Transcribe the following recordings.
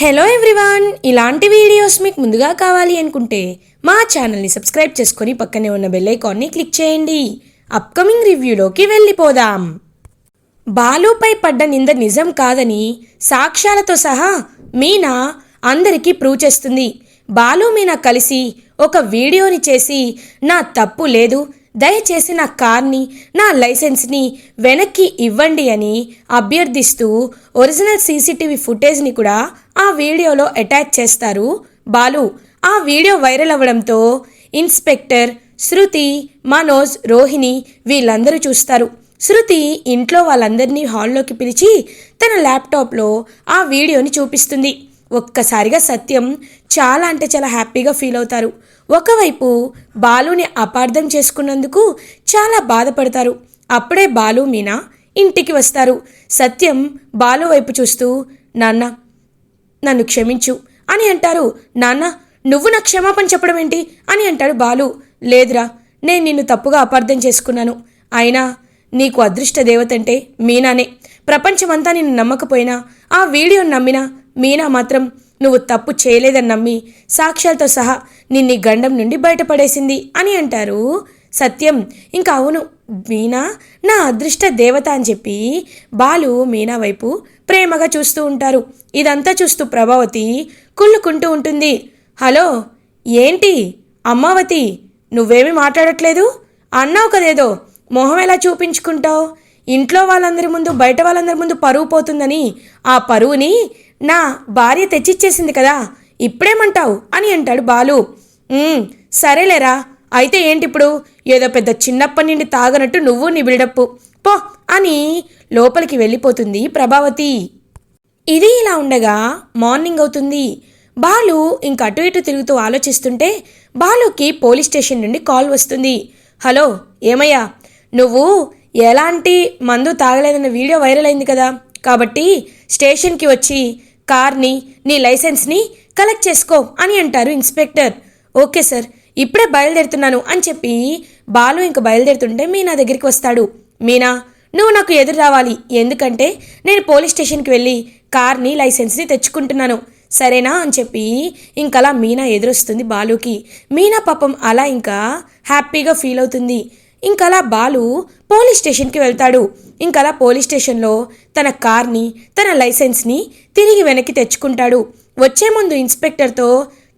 Hello everyone ఇలాంటి videos మీకు ముందుగా కావాలి అనుకుంటే మా ఛానల్ని సబ్స్క్రైబ్ చేసుకొని పక్కనే ఉన్న బెల్ ఐకాన్ని క్లిక్ చేయండి. అప్కమింగ్ రివ్యూలోకి వెళ్ళిపోదాం. బాలుపై పడ్డ నింద నిజం కాదని సాక్ష్యాలతో సహా మీనా అందరికీ ప్రూవ్ చేస్తుంది. బాలు మీనా కలిసి ఒక వీడియోని చేసి నా తప్పు లేదు. దయచేసి నా కార్ని నా లైసెన్స్ని వెనక్కి ఇవ్వండి అని అభ్యర్థిస్తూ ఒరిజినల్ సీసీటీవీ ఫుటేజ్ని కూడా ఆ వీడియోలో అటాచ్ చేస్తారు. బాలు ఆ వీడియో వైరల్ అవ్వడంతో ఇన్స్పెక్టర్ శృతి మనోజ్ రోహిణి వీళ్ళందరూ చూస్తారు. శృతి ఇంట్లో వాళ్ళందరినీ హాల్లోకి పిలిచి తన ల్యాప్టాప్లో ఆ వీడియోని చూపిస్తుంది. ఒక్కసారిగా సత్యం చాలా అంటే చాలా హ్యాపీగా ఫీల్ అవుతారు. ఒకవైపు బాలుని అపార్థం చేసుకున్నందుకు చాలా బాధపడతారు. అప్పుడే బాలు మీనా ఇంటికి వస్తారు. సత్యం బాలు వైపు చూస్తూ నాన్న నన్ను క్షమించు అని అంటారు. నాన్న నువ్వు నా క్షమాపణ చెప్పడం ఏంటి? అని అంటాడు బాలు. లేదురా నేను నిన్ను తప్పుగా అపార్థం చేసుకున్నాను. అయినా నీకు అదృష్ట దేవతంటే మీనానే. ప్రపంచమంతా నిన్ను నమ్మకపోయినా ఆ వీడియోని నమ్మినా మీనా మాత్రం నువ్వు తప్పు చేయలేదని నమ్మి సాక్ష్యాలతో సహా నిన్ని గండం నుండి బయటపడేసింది అని అంటారు. సత్యం. ఇంకా అవును మీనా నా అదృష్ట దేవత అని చెప్పి బాలు మీనా వైపు ప్రేమగా చూస్తూ ఉంటారు. ఇదంతా చూస్తూ ప్రభావతి కుళ్ళుకుంటూ ఉంటుంది. హలో ఏంటి? అమ్మావతి నువ్వేమీ మాట్లాడట్లేదు? అన్నావు కదేదో? మొహం ఎలా చూపించుకుంటావు? ఇంట్లో వాళ్ళందరి ముందు బయట వాళ్ళందరి ముందు పరువు పోతుందని ఆ పరువుని నా భార్య తెచ్చిచ్చేసింది కదా ఇప్పుడేమంటావు? అని అంటాడు బాలు. సరేలేరా. అయితే ఏంటిప్పుడు? ఏదో పెద్ద చిన్నప్పటి నుండి తాగనట్టు నువ్వు నీ బిల్డప్పు. పో అని లోపలికి వెళ్ళిపోతుంది ప్రభావతి. ఇది ఇలా ఉండగా మార్నింగ్ అవుతుంది. బాలు ఇంక అటు ఇటు తిరుగుతూ ఆలోచిస్తుంటే బాలుకి పోలీస్ స్టేషన్ నుండి కాల్ వస్తుంది. హలో ఏమయ్యా? నువ్వు ఎలాంటి మందు తాగలేదన్న వీడియో వైరల్ అయింది కదా. కాబట్టి స్టేషన్కి వచ్చి కార్ని నీ లైసెన్స్ని కలెక్ట్ చేసుకో అని అంటారు ఇన్స్పెక్టర్. ఓకే సార్ ఇప్పుడే బయలుదేరుతున్నాను అని చెప్పి బాలు ఇంక బయలుదేరుతుంటే మీ నా దగ్గరికి వస్తాడు. మీనా నువ్వు నాకు ఎదురు రావాలి. ఎందుకంటే నేను పోలీస్ స్టేషన్కి వెళ్ళి కార్ని లైసెన్స్ని తెచ్చుకుంటున్నాను. సరేనా అని చెప్పి ఇంకలా మీనా ఎదురొస్తుంది బాలుకి. మీనా పాపం అలా ఇంకా హ్యాపీగా ఫీల్ అవుతుంది. ఇంకలా బాలు పోలీస్ స్టేషన్కి వెళ్తాడు. ఇంకలా పోలీస్ స్టేషన్లో తన కార్ని తన లైసెన్స్ని తిరిగి వెనక్కి తెచ్చుకుంటాడు. వచ్చే ముందు ఇన్స్పెక్టర్తో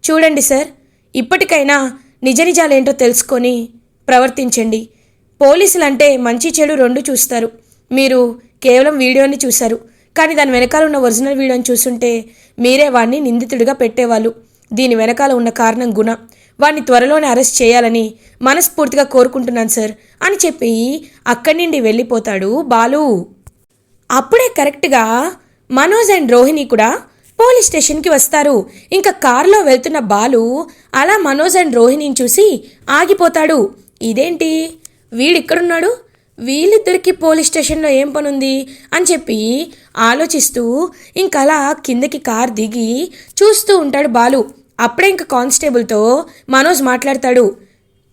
చూడండి సార్ ఇప్పటికైనా నిజ నిజాలేంటో తెలుసుకొని ప్రవర్తించండి. పోలీసులు అంటే మంచి చెడు రెండు చూస్తారు. మీరు కేవలం వీడియోని చూశారు. కానీ దాని వెనకాల ఉన్న ఒరిజినల్ వీడియోని చూస్తుంటే మీరే వాడిని నిందితుడిగా పెట్టేవాళ్ళు. దీని వెనకాల ఉన్న కారణం గుణ. వాడిని త్వరలోనే అరెస్ట్ చేయాలని మనస్ఫూర్తిగా కోరుకుంటున్నాను సార్ అని చెప్పి అక్కడి నుండి వెళ్ళిపోతాడు బాలు. అప్పుడే కరెక్ట్గా మనోజ్ అండ్ రోహిణి కూడా పోలీస్ స్టేషన్కి వస్తారు. ఇంకా కారులో వెళ్తున్న బాలు అలా మనోజ్ అండ్ రోహిణిని చూసి ఆగిపోతాడు. ఇదేంటి? వీడిక్కడున్నాడు? వీళ్ళిద్దరికి పోలీస్ స్టేషన్లో ఏం పనుంది? అని చెప్పి ఆలోచిస్తూ ఇంకలా కిందకి కార్ దిగి చూస్తూ ఉంటాడు బాలు. అప్పుడే ఇంక కానిస్టేబుల్తో మనోజ్ మాట్లాడతాడు.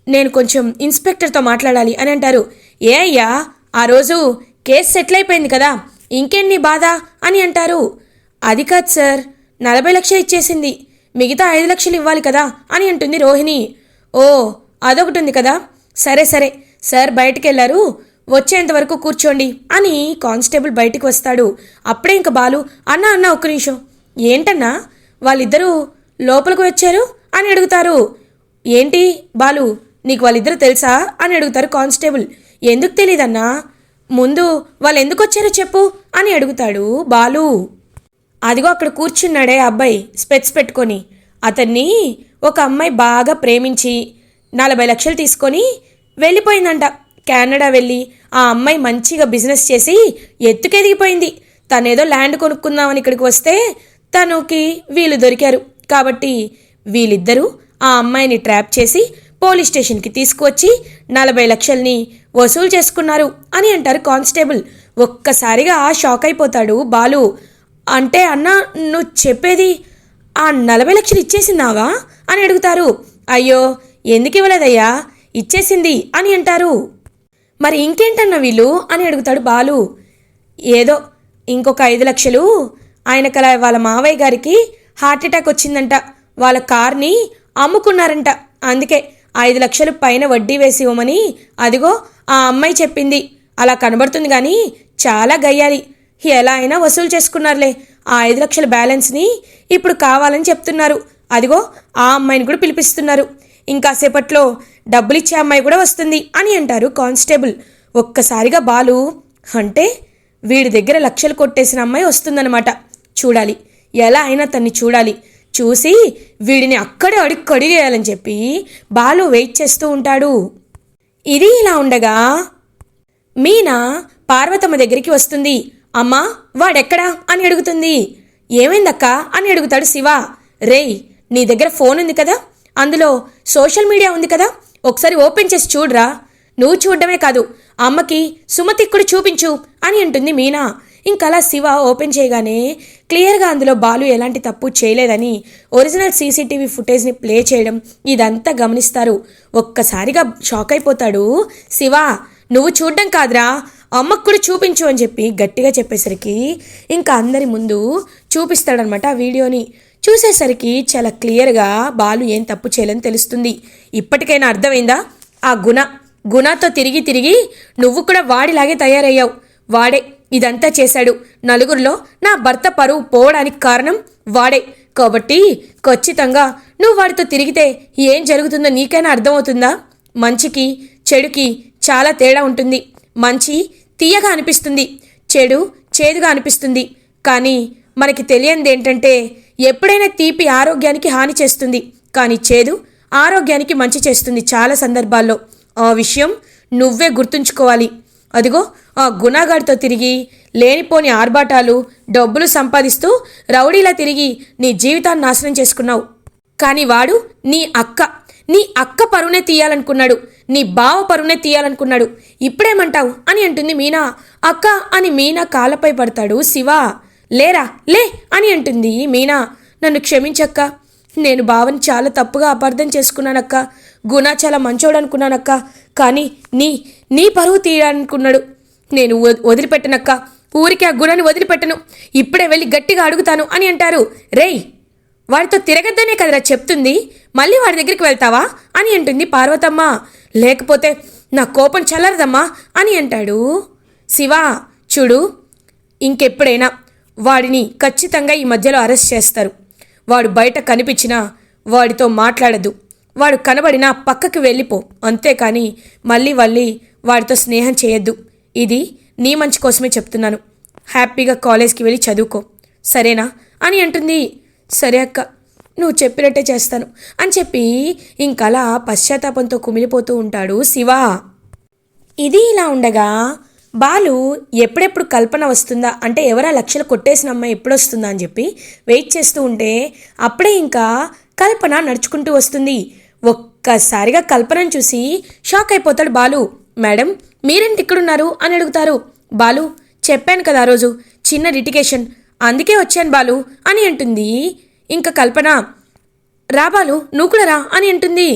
నేను కొంచెం ఇన్స్పెక్టర్తో మాట్లాడాలి అని అంటారు. ఏ అయ్యా ఆ రోజు కేసు సెటిల్ అయిపోయింది కదా ఇంకేంటి బాధ? అని అంటారు. అది కాదు సార్ నలభై లక్షలు ఇచ్చేసింది. మిగతా ఐదు లక్షలు ఇవ్వాలి కదా అని అంటుంది రోహిణి. ఓ అదొకటి ఉంది కదా. సరే సరే సార్ బయటికి వెళ్ళారు వచ్చేంత వరకు కూర్చోండి అని కానిస్టేబుల్ బయటికి వస్తాడు. అప్పుడే ఇంక బాలు అన్న అన్న ఒక్క నిమిషం. ఏంటన్నా? వాళ్ళిద్దరూ లోపలికి వచ్చారు? అని అడుగుతారు. ఏంటి బాలు నీకు వాళ్ళిద్దరు తెలుసా? అని అడుగుతారు కానిస్టేబుల్. ఎందుకు తెలీదన్నా? ముందు వాళ్ళు ఎందుకు వచ్చారో చెప్పు అని అడుగుతాడు బాలు. అదిగో అక్కడ కూర్చున్నాడే ఆ అబ్బాయి స్పెట్స్ పెట్టుకొని. అతన్ని ఒక అమ్మాయి బాగా ప్రేమించి నలభై లక్షలు తీసుకొని వెళ్ళిపోయిందంట. కెనడా వెళ్ళి ఆ అమ్మాయి మంచిగా బిజినెస్ చేసి ఎత్తుకెదిగిపోయింది. తనేదో ల్యాండ్ కొనుక్కుందామని ఇక్కడికి వస్తే తనకి వీళ్ళు దొరికారు. కాబట్టి వీళ్ళిద్దరూ ఆ అమ్మాయిని ట్రాప్ చేసి పోలీస్ స్టేషన్కి తీసుకువచ్చి నలభై లక్షల్ని వసూలు చేసుకున్నారు అని అంటారు కానిస్టేబుల్. ఒక్కసారిగా షాక్ అయిపోతాడు బాలు. అంటే అన్న నువ్వు చెప్పేది ఆ నలభై లక్షలు ఇచ్చేసిందావా అని అడుగుతారు. అయ్యో ఎందుకు ఇవ్వలేదయ్యా? ఇచ్చేసింది అని అంటారు. మరి ఇంకేంటన్న వీళ్ళు అని అడుగుతాడు బాలు. ఏదో ఇంకొక ఐదు లక్షలు ఆయనకలా వాళ్ళ మావయ్య గారికి హార్ట్ అటాక్ వచ్చిందంట. వాళ్ళ కార్ని అమ్ముకున్నారంట. అందుకే ఐదు లక్షలు పైన వడ్డీ వేసి ఇవ్వమని అదిగో ఆ అమ్మాయి చెప్పింది. అలా కనబడుతుంది కానీ చాలా గయ్యాలి. ఎలా అయినా వసూలు చేసుకున్నారులే. ఆ ఐదు లక్షల బ్యాలెన్స్ని ఇప్పుడు కావాలని చెప్తున్నారు. అదిగో ఆ అమ్మాయిని కూడా పిలిపిస్తున్నారు. ఇంకాసేపట్లో సేపట్లో ఇచ్చే అమ్మాయి కూడా వస్తుంది అని అంటారు కానిస్టేబుల్. ఒక్కసారిగా బాలు అంటే వీడి దగ్గర లక్షలు కొట్టేసిన అమ్మాయి వస్తుందన్నమాట. చూడాలి. ఎలా అయినా తన్ని చూడాలి. చూసి వీడిని అక్కడే అడిగి కడిగేయాలని చెప్పి బాలు వెయిట్ చేస్తూ ఉంటాడు. ఇది ఇలా ఉండగా మీనా పార్వతమ్మ దగ్గరికి వస్తుంది. అమ్మా వాడెక్కడా? అని అడుగుతుంది. ఏమైందక్కా? అని అడుగుతాడు శివ. రేయ్ నీ దగ్గర ఫోన్ ఉంది కదా? అందులో సోషల్ మీడియా ఉంది కదా? ఒకసారి ఓపెన్ చేసి చూడరా. నువ్వు చూడడమే కాదు అమ్మకి సుమతి కూడా చూపించు అని అంటుంది మీనా. ఇంకలా శివ ఓపెన్ చేయగానే క్లియర్గా అందులో బాలు ఎలాంటి తప్పు చేయలేదని ఒరిజినల్ సీసీటీవీ ఫుటేజ్ని ప్లే చేయడం ఇదంతా గమనిస్తారు. ఒక్కసారిగా షాక్ అయిపోతాడు శివ. నువ్వు చూడడం కాదురా అమ్మకు కూడా చూపించు అని చెప్పి గట్టిగా చెప్పేసరికి ఇంకా అందరి ముందు చూపిస్తాడనమాట ఆ వీడియోని. చూసేసరికి చాలా క్లియర్గా బాలు ఏం తప్పు చేయలేని తెలుస్తుంది. ఇప్పటికైనా అర్థమైందా? ఆ గుణ. గుణతో తిరిగి తిరిగి నువ్వు కూడా వాడిలాగే తయారయ్యావు. వాడే. ఇదంతా చేశాడు. నలుగురిలో నా భర్త పరువు పోవడానికి కారణం వాడే. కాబట్టి ఖచ్చితంగా నువ్వు వాడితో తిరిగితే ఏం జరుగుతుందో నీకైనా అర్థమవుతుందా? మంచికి చెడుకి చాలా తేడా ఉంటుంది. మంచి తీయగా అనిపిస్తుంది. చెడు చేదుగా అనిపిస్తుంది. కానీ మనకి తెలియంది ఏంటంటే ఎప్పుడైనా తీపి ఆరోగ్యానికి హాని చేస్తుంది కానీ చేదు ఆరోగ్యానికి మంచి చేస్తుంది చాలా సందర్భాల్లో. ఆ విషయం నువ్వే గుర్తుంచుకోవాలి. అదిగో ఆ గుణగాడితో తిరిగి లేనిపోని ఆర్భాటాలు డబ్బులు సంపాదిస్తూ రౌడీలా తిరిగి నీ జీవితాన్ని నాశనం చేసుకున్నావు. కానీ వాడు నీ అక్క నీ అక్క పరువునే తీయాలనుకున్నాడు నీ బావ పరువునే తీయాలనుకున్నాడు. ఇప్పుడేమంటావు అని అంటుంది మీనా. అక్క అని మీనా కాలపై పడతాడు శివ. లేరా? లే అని అంటుంది మీనా. నన్ను క్షమించక్క. నేను బావని చాలా తప్పుగా అపార్థం చేసుకున్నానక్క. గుణ చాలా మంచోడు అనుకున్నానక్క కానీ నీ నీ పరువు తీయాలనుకున్నాడు నేను వదిలిపెట్టనక్క. ఊరికి ఆ గుణాన్ని వదిలిపెట్టను. ఇప్పుడే వెళ్ళి గట్టిగా అడుగుతాను అని అంటారు. రేయ్ వాడితో తిరగద్దనే కదరా చెప్తుంది. మళ్ళీ వాడి దగ్గరికి వెళ్తావా? అని అంటుంది పార్వతమ్మ. లేకపోతే నా కోపం చల్లరదమ్మా అని అంటాడు. శివ చూడు ఇంకెప్పుడైనా వాడిని ఖచ్చితంగా ఈ మధ్యలో అరెస్ట్ చేస్తారు. వాడు బయట కనిపించినా వాడితో మాట్లాడదు. వాడు కనబడినా పక్కకి వెళ్ళిపో. అంతేకాని మళ్ళీ మళ్ళీ వాడితో స్నేహం చేయొద్దు. ఇది నీ మంచి కోసమే చెప్తున్నాను. హ్యాపీగా కాలేజ్కి వెళ్ళి చదువుకో. సరేనా? అని అంటుంది. సరే అక్క నువ్వు చెప్పినట్టే చేస్తాను అని చెప్పి ఇంకలా పశ్చాత్తాపంతో కుమిలిపోతూ ఉంటాడు శివ. ఇది ఇలా ఉండగా బాలు ఎప్పుడెప్పుడు కల్పన వస్తుందా? అంటే ఎవరా లక్షలు కొట్టేసిన అమ్మాయి ఎప్పుడు వస్తుందా అని చెప్పి వెయిట్ చేస్తూ ఉంటే అప్పుడే ఇంకా కల్పన నడుచుకుంటూ వస్తుంది. ఒక్కసారిగా కల్పనను చూసి షాక్ అయిపోతాడు బాలు. మేడం మీరేంటి ఇక్కడున్నారు? అని అడుగుతారు. బాలు చెప్పాను కదా ఆ రోజు చిన్న లిటిగేషన్ అందుకే వచ్చాను బాలు అని అంటుంది. ఇంకా కల్పన రా బాలు నువ్వు కూడా రా అని అంటుంది.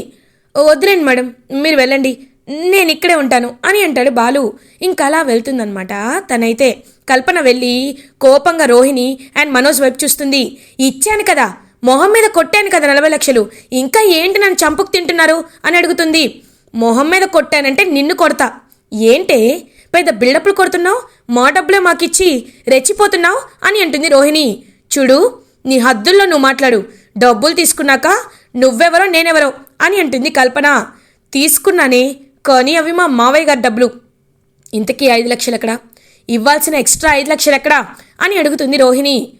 వద్దులేండి మేడం మీరు వెళ్ళండి. నేను ఇక్కడే ఉంటాను అని అంటాడు బాలు. ఇంకా అలా వెళ్తుందనమాట తనైతే కల్పన వెళ్ళి కోపంగా రోహిణి అండ్ మనోజ్ వైపు చూస్తుంది. ఇచ్చాను కదా. మొహం మీద కొట్టాను కదా నలభై లక్షలు. ఇంకా ఏంటి నన్ను చంపుకు తింటున్నారు అని అడుగుతుంది. మొహం మీద కొట్టానంటే నిన్ను కొడతా. ఏంటే? పెద్ద బిల్డప్లు కొడుతున్నావు? మా డబ్బులే మాకిచ్చి రెచ్చిపోతున్నావు అని అంటుంది రోహిణి. చూడు నీ హద్దుల్లో నువ్వు మాట్లాడు. డబ్బులు తీసుకున్నాక నువ్వెవరో నేనెవరో అని అంటుంది కల్పన. తీసుకున్నానే కానీ అవి మా మావయ్య గారి డబ్బులు. ఇంతకీ ఐదు లక్షలు ఎక్కడా? ఇవ్వాల్సిన ఎక్స్ట్రా ఐదు లక్షలు ఎక్కడా? అని అడుగుతుంది రోహిణి.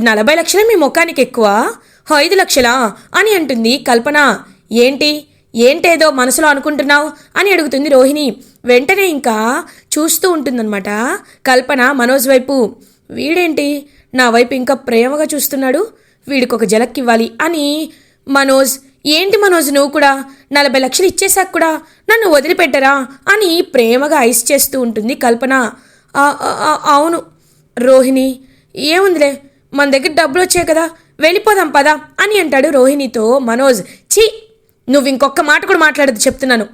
నలభై లక్షలే మీ ముఖానికి ఎక్కువ? ఐదు లక్షలా? అని అంటుంది కల్పన. ఏంటి? ఏంటేదో మనసులో అనుకుంటున్నావు? అని అడుగుతుంది రోహిణి. వెంటనే ఇంకా చూస్తూ ఉంటుందన్నమాట కల్పన మనోజ్ వైపు. వీడేంటి? నా వైపు ఇంకా ప్రేమగా చూస్తున్నాడు? వీడికి ఒక జలక్కివ్వాలి అని మనోజ్ ఏంటి మనోజ్ నువ్వు కూడా? నలభై లక్షలు ఇచ్చేశాక కూడా నన్ను వదిలిపెట్టరా అని ప్రేమగా ఐస్ చేస్తూ ఉంటుంది కల్పన. అవును. రోహిణి ఏముందిలే? మన దగ్గర డబ్బులు వచ్చాయి కదా వెళ్ళిపోదాం పదా అని అంటాడు రోహిణితో మనోజ్. ఛీ! నువ్వు ఇంకొక మాట కూడా మాట్లాడదు చెప్తున్నాను.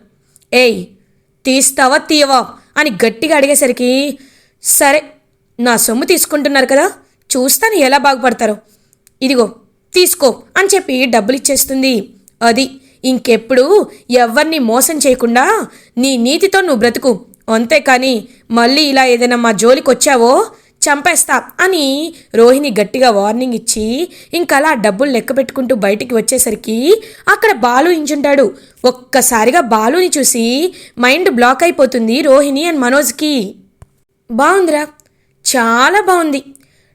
ఏయ్ తీస్తావా తీయవా అని గట్టిగా అడిగేసరికి సరే నా సొమ్ము తీసుకుంటున్నారు కదా చూస్తాను ఎలా బాగుపడతారో. ఇదిగో తీసుకో అని చెప్పి డబ్బులు ఇచ్చేస్తుంది. అది ఇంకెప్పుడు ఎవరిని మోసం చేయకుండా నీ నీతితో నువ్వు బ్రతుకు. అంతేకాని మళ్ళీ ఇలా ఏదైనా మా జోలికి వచ్చావో చంపేస్తా అని రోహిణి గట్టిగా వార్నింగ్ ఇచ్చి ఇంకలా డబ్బులు లెక్క పెట్టుకుంటూ బయటికి వచ్చేసరికి అక్కడ బాలు ఇంచుంటాడు ఒక్కసారిగా బాలుని చూసి మైండ్ బ్లాక్ అయిపోతుంది రోహిణి అండ్ మనోజ్కి. బాగుందిరా చాలా బాగుంది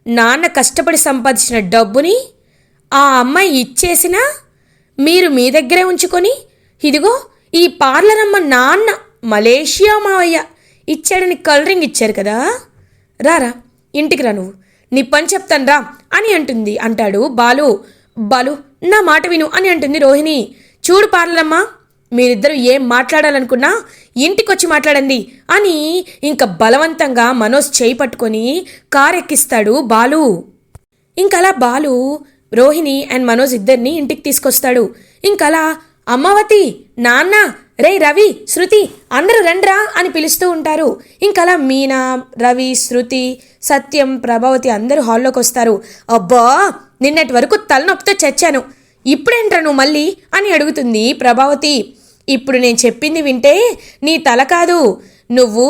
నాన్న కష్టపడి సంపాదించిన డబ్బుని ఆ అమ్మాయి ఇచ్చేసినా మీరు మీ దగ్గరే ఉంచుకొని ఇదిగో ఈ పార్లర్ అమ్మ నాన్న మలేషియా మావయ్య ఇచ్చాడని కలరింగ్ ఇచ్చారు కదా. రారా ఇంటికి రా నువ్వు. నీ పని చెప్తాను రా అని అంటుంది. అంటాడు బాలు. బాలు నా మాట విను అని అంటుంది రోహిణి. చూడు పార్లరమ్మ మీరిద్దరూ ఏం మాట్లాడాలనుకున్నా ఇంటికొచ్చి మాట్లాడండి అని ఇంకా బలవంతంగా మనోజ్ చేయి పట్టుకొని కారు ఎక్కిస్తాడు బాలు. ఇంకలా బాలు రోహిణి అండ్ మనోజ్ ఇద్దరిని ఇంటికి తీసుకొస్తాడు. ఇంకలా అమ్మవతి నాన్న రే రవి శృతి అందరూ రండ్రా అని పిలుస్తూ ఉంటారు. ఇంకలా మీనా రవి శృతి సత్యం ప్రభావతి అందరూ హాల్లోకి వస్తారు. అబ్బా నిన్నటి వరకు తలనొప్పితో చచ్చాను. ఇప్పుడేంట్రా నువ్వు మళ్ళీ అని అడుగుతుంది ప్రభావతి. ఇప్పుడు నేను చెప్పింది వింటే నీ తల కాదు. నువ్వు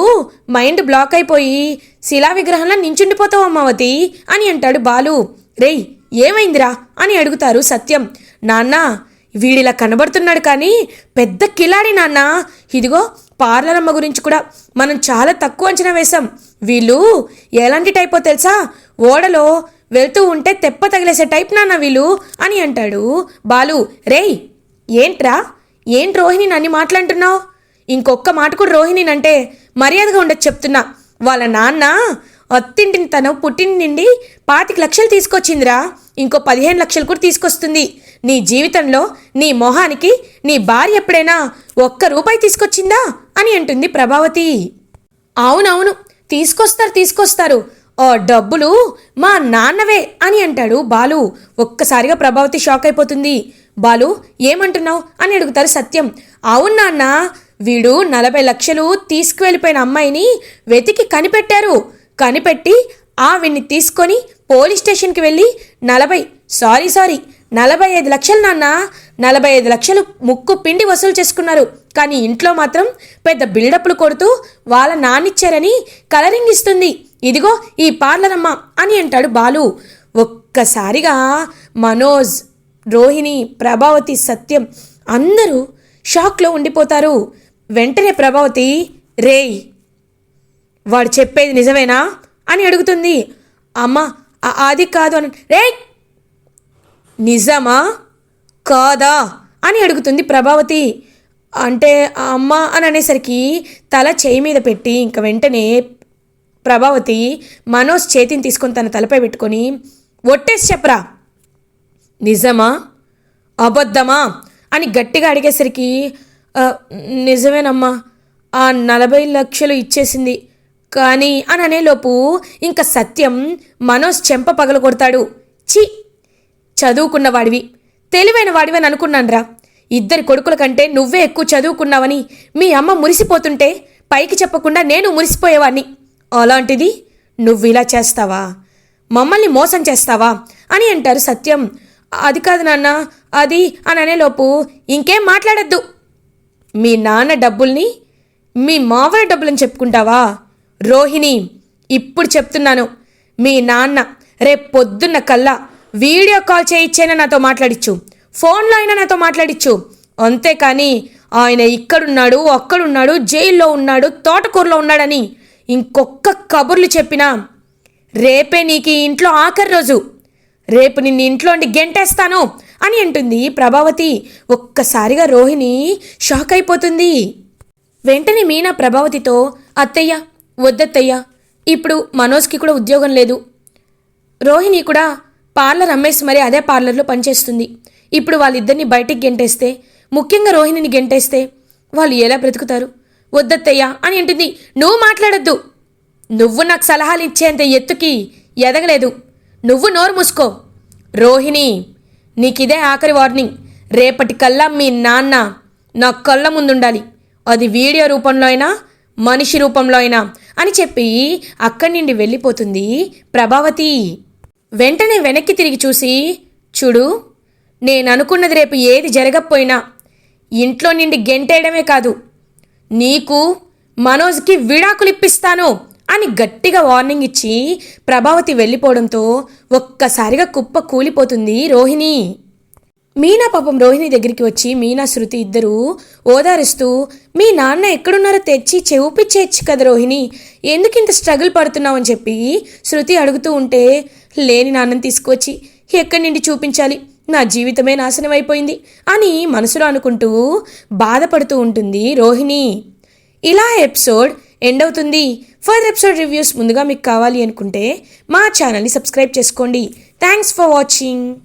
మైండ్ బ్లాక్ అయిపోయి శిలా విగ్రహంలో నించుండిపోతావు అమ్మావతి అని అంటాడు బాలు. రేయ్ ఏమైందిరా అని అడుగుతారు సత్యం. నాన్న వీడిలా కనబడుతున్నాడు కానీ పెద్ద కిలాడి నాన్న. ఇదిగో పార్లర్ అమ్మ గురించి కూడా మనం చాలా తక్కువ అంచనా వేశాం. వీళ్ళు ఎలాంటి టైపో తెలుసా? ఓడలో వెళ్తూ ఉంటే తెప్ప తగిలేసే టైప్ నాన్న వీళ్ళు అని అంటాడు. బాలు రేయ్ ఏంట్రా? ఏంటి రోహిణి నన్ను మాట్లాడుతున్నావు? ఇంకొక్క మాట కూడా రోహిణి అంటే మర్యాదగా ఉండదు చెప్తున్నా. వాళ్ళ నాన్న అత్తింటిని తను పుట్టిన నుండి పాతిక లక్షలు తీసుకొచ్చిందిరా. ఇంకో పదిహేను లక్షలు కూడా తీసుకొస్తుంది. నీ జీవితంలో నీ మొహానికి నీ భార్య ఎప్పుడైనా ఒక్క రూపాయి తీసుకొచ్చిందా? అని అంటుంది ప్రభావతి. అవునవును తీసుకొస్తారు తీసుకొస్తారు. ఆ డబ్బులు మా నాన్నవే అని అంటాడు బాలు. ఒక్కసారిగా ప్రభావతి షాక్ అయిపోతుంది. బాలు ఏమంటున్నావు? అని అడుగుతారు సత్యం. అవును నాన్న వీడు నలభై లక్షలు తీసుకువెళ్ళిపోయిన అమ్మాయిని వెతికి కనిపెట్టారు. కనిపెట్టి ఆవిడ్ని తీసుకొని పోలీస్ స్టేషన్కి వెళ్ళి నలభై సారీ సారీ నలభై ఐదు లక్షలు నాన్న నలభై ఐదు లక్షలు ముక్కు పిండి వసూలు చేసుకున్నారు. కానీ ఇంట్లో మాత్రం పెద్ద బిల్డప్లు కొడుతూ వాళ్ళ నాన్నిచ్చారని కలరింగ్ ఇస్తుంది. ఇదిగో ఈ పార్లర్ అమ్మ అని అంటాడు బాలు. ఒక్కసారిగా మనోజ్ రోహిణి ప్రభావతి సత్యం అందరూ షాక్లో ఉండిపోతారు. వెంటనే ప్రభావతి రేయ్ వాడు చెప్పేది నిజమేనా? అని అడుగుతుంది. అమ్మ అది కాదు అని. రే నిజమా? కాదా? అని అడుగుతుంది ప్రభావతి. అంటే అమ్మ అని అనేసరికి తల చేయి మీద పెట్టి ఇంక వెంటనే ప్రభావతి మనోజ్ చేతిని తీసుకొని తన తలపై పెట్టుకొని ఒట్టేసి చెప్పరా? నిజమా? అబద్ధమా? అని గట్టిగా అడిగేసరికి నిజమేనమ్మా. ఆ నలభై లక్షలు ఇచ్చేసింది కానీ అని అనేలోపు ఇంకా సత్యం మనోజ్ చెంప పగల కొడతాడు. చి చదువుకున్న వాడివి. తెలివైన వాడివని అనుకున్నాన్రా. ఇద్దరి కొడుకుల కంటే నువ్వే ఎక్కువ చదువుకున్నావని మీ అమ్మ మురిసిపోతుంటే పైకి చెప్పకుండా నేను మురిసిపోయేవాణ్ణి. అలాంటిది నువ్వు ఇలా చేస్తావా? మమ్మల్ని మోసం చేస్తావా? అని అంటారు సత్యం. అది కాదు నాన్న అది అని అనేలోపు ఇంకేం మాట్లాడద్దు. మీ నాన్న డబ్బుల్ని మీ మావయ్య డబ్బులని చెప్పుకుంటావా? రోహిణి ఇప్పుడు చెప్తున్నాను. మీ నాన్న రేపు పొద్దున్న కల్లా వీడియో కాల్ చేయించైనా నాతో మాట్లాడిచ్చు? ఫోన్లో అయినా నాతో మాట్లాడిచ్చు? అంతేకాని ఆయన ఇక్కడున్నాడు అక్కడున్నాడు జైల్లో ఉన్నాడు తోటకూరలో ఉన్నాడని ఇంకొక్క కబుర్లు చెప్పినా రేపే నీకు ఈ ఇంట్లో ఆఖరి రోజు. రేపు నిన్ను ఇంట్లోండి గెంటేస్తాను అని అంటుంది ప్రభావతి. ఒక్కసారిగా రోహిణి షాక్ అయిపోతుంది. వెంటనే మీనా ప్రభావతితో అత్తయ్య వద్దత్తయ్యా ఇప్పుడు మనోజ్కి కూడా ఉద్యోగం లేదు. రోహిణి కూడా పార్లర్ అమ్మేసి మరి అదే పార్లర్లో పనిచేస్తుంది. ఇప్పుడు వాళ్ళిద్దరిని బయటికి గెంటేస్తే ముఖ్యంగా రోహిణిని గెంటేస్తే వాళ్ళు ఎలా బ్రతుకుతారు? వద్దత్తయ్యా అని అంటుంది. నువ్వు మాట్లాడొద్దు. నువ్వు నాకు సలహాలు ఇచ్చేంత ఎత్తుకి ఎదగలేదు. నువ్వు నోరు మూసుకో. రోహిణి నీకిదే ఆఖరి వార్నింగ్. రేపటి కల్లా మీ నాన్న నా కళ్ళ ముందుండాలి. అది వీడియో రూపంలో అయినా మనిషి రూపంలో అయినా అని చెప్పి అక్కడి నుండి వెళ్ళిపోతుంది ప్రభావతి. వెంటనే వెనక్కి తిరిగి చూసి చూడు నేను అనుకున్నది రేపు ఏది జరగకపోయినా ఇంట్లో నిండి గెంటేయడమే కాదు నీకు మనోజ్కి విడాకులు ఇప్పిస్తాను అని గట్టిగా వార్నింగ్ ఇచ్చి ప్రభావతి వెళ్ళిపోవడంతో ఒక్కసారిగా కుప్ప కూలిపోతుంది రోహిణి. మీనా పాపం రోహిణి దగ్గరికి వచ్చి మీనా శృతి ఇద్దరూ ఓదారుస్తూ మీ నాన్న ఎక్కడున్నారో తెచ్చి చెవుపిచ్చేయచ్చు కదా రోహిణి ఎందుకు ఇంత స్ట్రగుల్ పడుతున్నావు? అని చెప్పి శృతి అడుగుతూ ఉంటే లేని నాన్నని తీసుకొచ్చి ఎక్కడి నుండి చూపించాలి? నా జీవితమే నాశనం అయిపోయింది అని మనసులో అనుకుంటూ బాధపడుతూ ఉంటుంది రోహిణి. ఇలా ఎపిసోడ్ ఎండ్ అవుతుంది. ఫర్దర్ ఎపిసోడ్ రివ్యూస్ ముందుగా మీకు కావాలి అనుకుంటే మా ఛానల్ని సబ్స్క్రైబ్ చేసుకోండి. Thanks for watching.